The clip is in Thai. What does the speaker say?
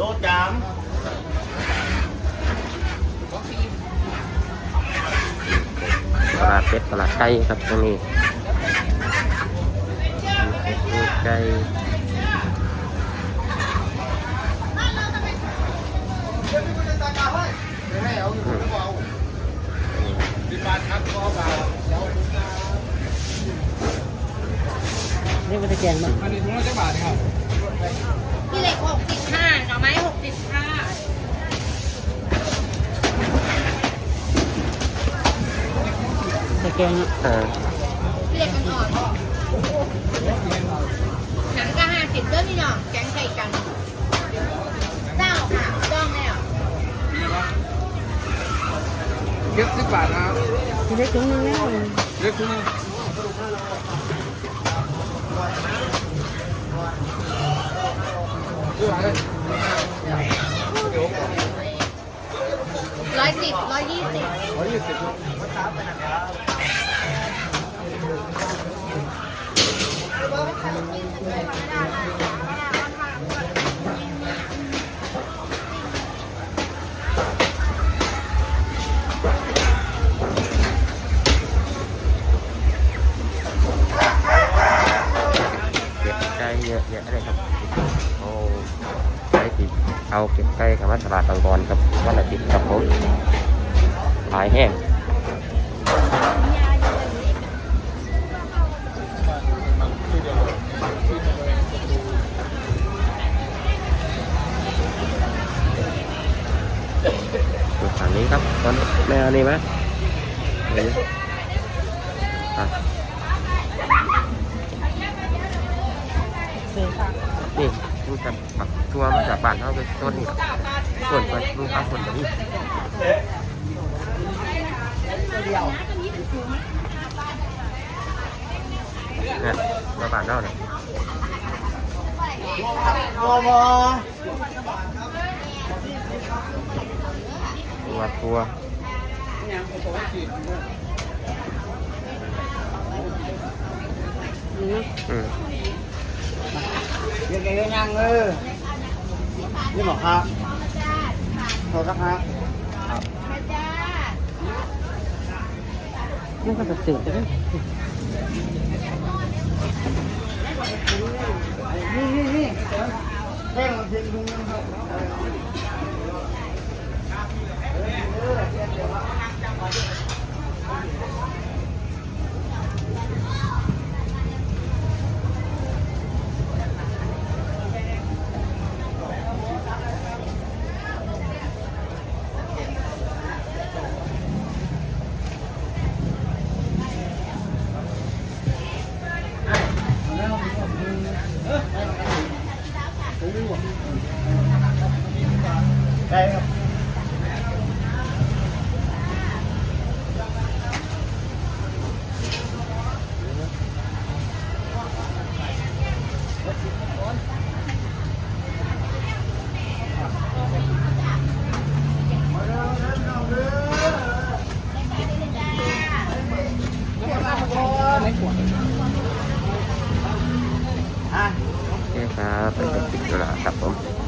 Đốt chám Tà lạt bếp, tà lạt cây các bạn nhé Cây นี่มันจะแกงมั้ยอันนี้ถุงละเท่าบาทครับ พี่เล็กหกสิบห้าหน่อไม้หกสิบห้าจะแกงอะเออพี่เล็กมันอ่อนหนังก็ห้าสิบเด้อพี่น้องแกงใส่กันเจ้าค่ะจ้องแล้วเก็บสิบบาทนะครับทีเล็กถุงนึงแล้ว เล็กถุงนึงซื้อมาเลย ร้อยสิบร้อยยี่สิบร้อยยี่สิบเก็บไก่เยอะแยะเลยครับโอ้ไก่ติ เอาเก็บไก่กับมาตลาดบางบอนครับวันอาทิตย์ครับผมขายแห้งฝั่งนี้ครับตอนแม่อันนี้ไหมอือค่ะนี่ มันจะแบบทัวมาจากบ้านเขาไปต้นนี่ส่วนไปลูกค้าคนแบบนี้เนี่ยมาบ้านเราเนี่ยบอบอทัวร์ทัวอืม เดี๋ยวแกก็ย่างเออนี่หมอครับโทษครับนี่ก็จะเสือกเลยนี่นี่นี่เฮ้ยมันเพีย งลุงนะครับได้ครับอะโอเคครับเป็นติดอยู่แล้วครับผม